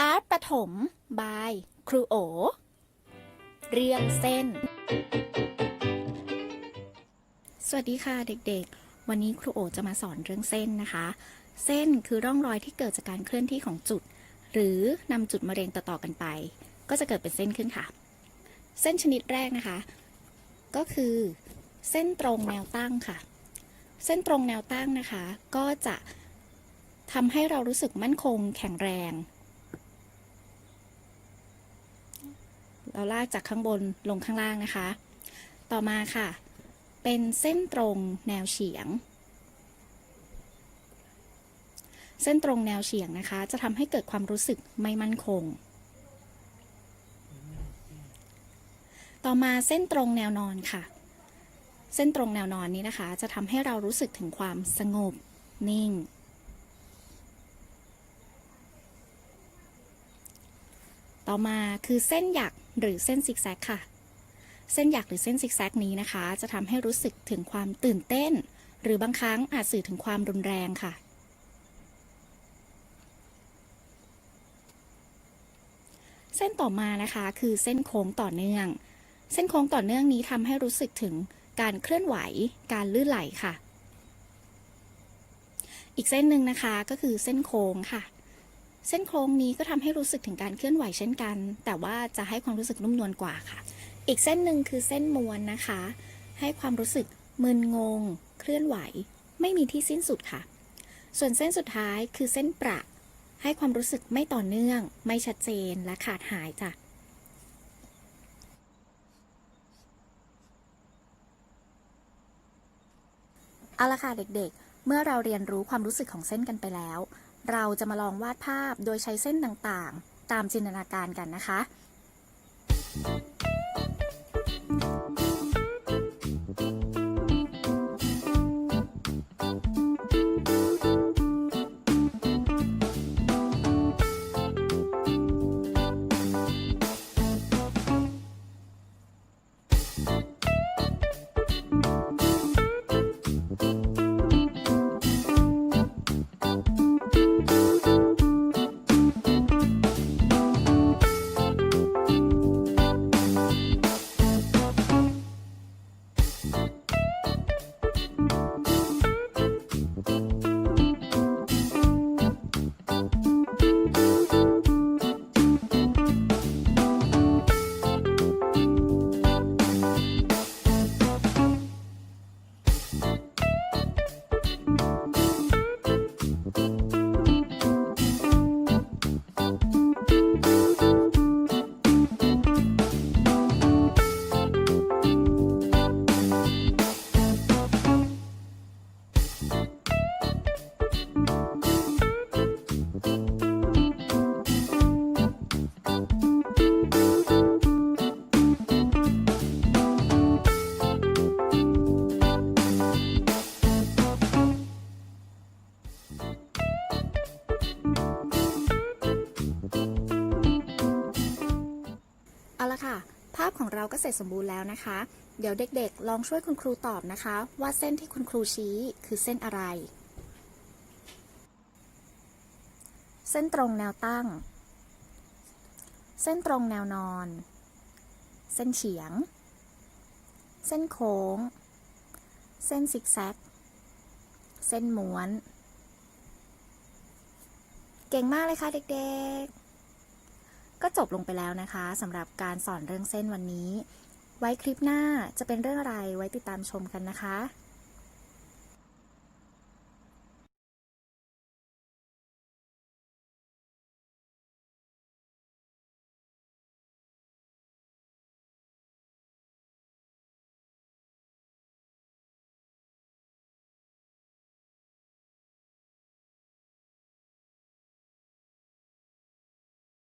อาร์ตปฐมบาย ครูโอ เรื่องเส้น สวัสดีค่ะเด็กๆ วันนี้ครูโอจะมาสอนเรื่องเส้นนะคะ เส้นคือร่องรอยที่เกิดจากการเคลื่อนที่ของจุด หรือนำจุดมาเรียงต่อๆกันไป ก็จะเกิดเป็นเส้นขึ้นค่ะ เส้นชนิดแรกนะคะ ก็คือ เส้นตรงแนวตั้งค่ะ เส้นตรงแนวตั้งนะคะ ก็จะทำให้เรารู้สึกมั่นคง แข็งแรง เราลากจากข้างบนลงข้างล่างนะคะ ต่อมาค่ะ เป็นเส้นตรงแนวเฉียง เส้นตรงแนวเฉียงนะคะ จะทำให้เกิดความรู้สึกไม่มั่นคง ต่อมาเส้นตรงแนวนอนค่ะ เส้นตรงแนวนอนนี้นะคะ จะทำให้เรารู้สึกถึงความสงบนิ่ง ต่อมาคือเส้นหยักหรือเส้นซิกแซกค่ะ เส้นหยักหรือเส้นซิกแซกนี้นะคะ จะทำให้รู้สึกถึงความตื่นเต้น หรือบางครั้งอาจสื่อถึงความรุนแรงค่ะ เส้นต่อมานะคะคือเส้นโค้งต่อเนื่อง เส้นโค้งต่อเนื่องนี้ทำให้รู้สึกถึงการเคลื่อนไหว การลื่นไหลค่ะ อีกเส้นหนึ่งนะคะก็คือเส้นโค้งค่ะ เส้นโค้งนี้ก็ทำให้รู้สึกถึงการเคลื่อนไหวเช่นกัน แต่ว่าจะให้ความรู้สึกนุ่มนวลกว่าค่ะ อีกเส้นหนึ่งคือเส้นมวนนะคะ ให้ความรู้สึกมึนงง เคลื่อนไหว ไม่มีที่สิ้นสุดค่ะ ส่วนเส้นสุดท้ายคือเส้นประ ให้ความรู้สึกไม่ต่อเนื่อง ไม่ชัดเจนและขาดหายจ้ะเอาละค่ะเด็กๆ เมื่อเราเรียนรู้ความรู้สึกของเส้นกันไปแล้ว เราจะมาลองวาดภาพโดยใช้เส้นต่างๆ ตามจินตนาการกันนะคะาพของเราก็เสร็จสมบูรณ์แล้วนะคะ เดี๋ยวเด็กๆ ลองช่วยคุณครูตอบนะคะ ว่าเส้นที่คุณครูชี้คือเส้นอะไร เส้นตรงแนวตั้ง เส้นตรงแนวนอน เส้นเฉียง เส้นโค้ง เส้นซิกแซก เส้นม้วน เก่งมากเลยค่ะเด็กๆ ก็จบลงไปแล้วนะคะสำหรับการสอนเรื่องเส้นวันนี้ ไว้คลิปหน้าจะเป็นเรื่องอะไรไว้ติดตามชมกันนะคะ